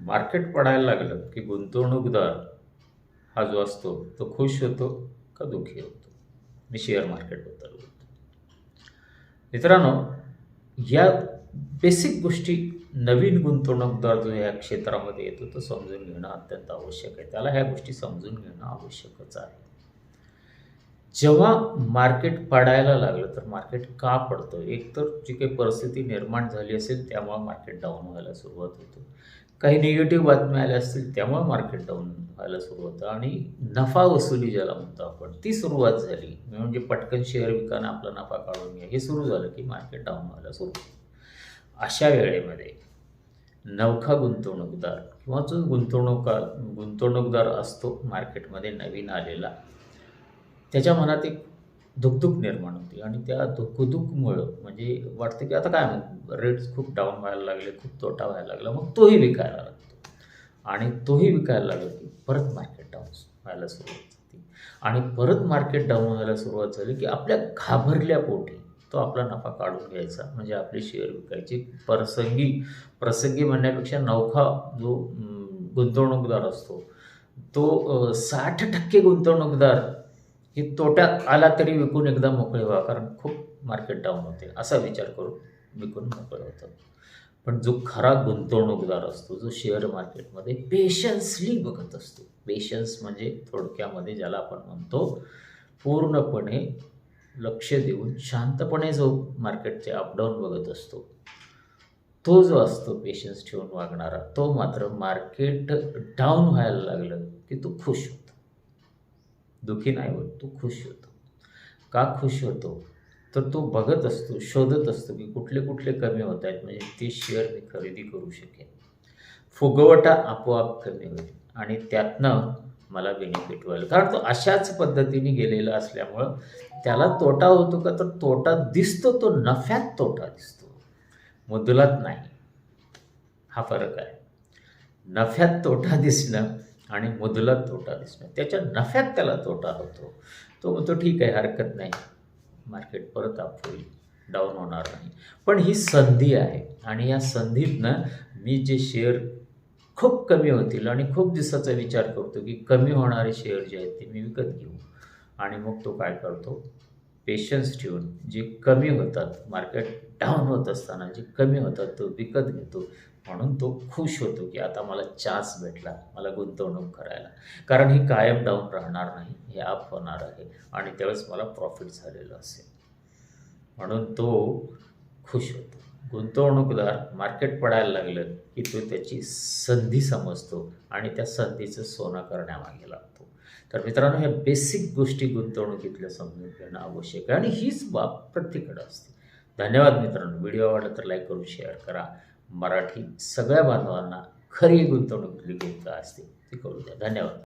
Market पडायला लागलं की गुंतवणूकदार हा जो असतो तो खुश होतो का दुःखी होतो? मी शेअर मार्केटबद्दल बोलतो मित्रांनो या बेसिक गोष्टी नवीन गुंतवणूकदार जो या क्षेत्रामध्ये येतो तो समजून घेणं अत्यंत आवश्यक आहे. त्याला ह्या गोष्टी समजून घेणं आवश्यकच आहे. जेव्हा मार्केट पडायला लागलं तर मार्केट का पडतं? एकतर जी काही परिस्थिती निर्माण झाली असेल त्यामुळं मार्केट डाऊन व्हायला सुरुवात होतो. काही निगेटिव्ह बातम्या आल्या असतील त्यामुळे मार्केट डाऊन व्हायला सुरू होतं. आणि नफा वसुली ज्याला म्हणतो आपण ती सुरुवात झाली. म्हणजे पटकन शेअर विकानं आपला नफा काढून घ्या. हे सुरू झालं की मार्केट डाऊन व्हायला सुरू होतं. अशा वेळेमध्ये नवखा गुंतवणूकदार किंवा जो गुंतवणूकदार गुंतवणूकदार असतो मार्केटमध्ये नवीन आलेला त्याच्या मनात एक धुकधुक निर्माण होते आणि त्या धुकधुकमुळं म्हणजे वाटतं की आता काय रेट्स खूप डाऊन व्हायला लागले खूप तोटा व्हायला लागला मग तोही विकायला लागतो. आणि तोही विकायला लागला की परत मार्केट डाऊन व्हायला सुरुवात झाली. आणि परत मार्केट डाऊन व्हायला सुरुवात झाली की आपल्या घाबरल्या पोटी तो आपला नफा काढून घ्यायचा. म्हणजे आपले शेअर विकायचे. प्रसंगी प्रसंगी म्हणण्यापेक्षा नौखा जो गुंतवणूकदार असतो तो साठ टक्के गुंतवणूकदार ही तोट्यात आला तरी विकून एकदा मोकळे व्हा कारण खूप मार्केट डाऊन होते. असा विचार करून विकून मोकळे होतं. पण जो खरा गुंतवणूकदार असतो जो शेअर मार्केटमध्ये पेशन्सली बघत असतो. पेशन्स म्हणजे थोडक्यामध्ये ज्याला आपण म्हणतो पूर्णपणे लक्ष देऊन शांतपणे जो मार्केटचे अपडाऊन बघत असतो तो जो असतो पेशन्स ठेवून वागणारा तो मात्र मार्केट डाऊन व्हायला लागलं की तो खुश होतो. दुःखी नाही होत तो खुश होतो. का खुश होतो? तर तो बघत असतो शोधत असतो की कुठले कुठले कमी होत आहेत म्हणजे ते शेअर मी खरेदी करू शकेन. फुगवटा आपोआप कमी होईल आणि त्यातनं मला बेनिफिट होईल. कारण तो अशाच पद्धतीने गेलेला असल्यामुळं त्याला तोटा होतो का? तर तोटा दिसतो तो नफ्यात तोटा दिसतो. मुदलात नाही. हा फरक आहे. नफ्यात तोटा दिसणं आणि मुदलात तोटा दिसणं त्याच्या नफ्यात त्याला तोटा होतो. तो म्हणतो ठीक आहे हरकत नाही. मार्केट परत अप होईल डाऊन होणार नाही. पण ही संधी आहे आणि या संधीतनं मी जे शेअर खूप कमी होतील आणि खूप दिवसाचा विचार करतो की कमी होणारे शेअर जे आहेत ते मी विकत घेऊ आणि मग तो काय करतो? पेशन्स ठेवून जे कमी होतात मार्केट डाऊन होत असताना जे कमी होतात तो विकत घेतो. म्हणून तो खुश होतो की आता मला चान्स भेटला मला गुंतवणूक करायला. कारण ही कायम डाऊन राहणार नाही हे अप होणार आहे. आणि त्यावेळेस मला प्रॉफिट झालेलं असेल. म्हणून तो खुश होतो. गुंतवणूकदार मार्केट पडायला लागलं की तो त्याची संधी समजतो आणि त्या संधीचं सोनं करण्यामागे लागतो. तर मित्रांनो ह्या बेसिक गोष्टी गुंतवणुकीतल्या समजून घेणं आवश्यक आहे आणि हीच बाब प्रत्येकडे असते. धन्यवाद मित्रांनो. व्हिडिओ आवडला तर लाईक करून शेअर करा. मराठी सगळ्या बांधवांना खरी गुंतवणुकीतली गोष्ट असते. ती करू द्या. धन्यवाद.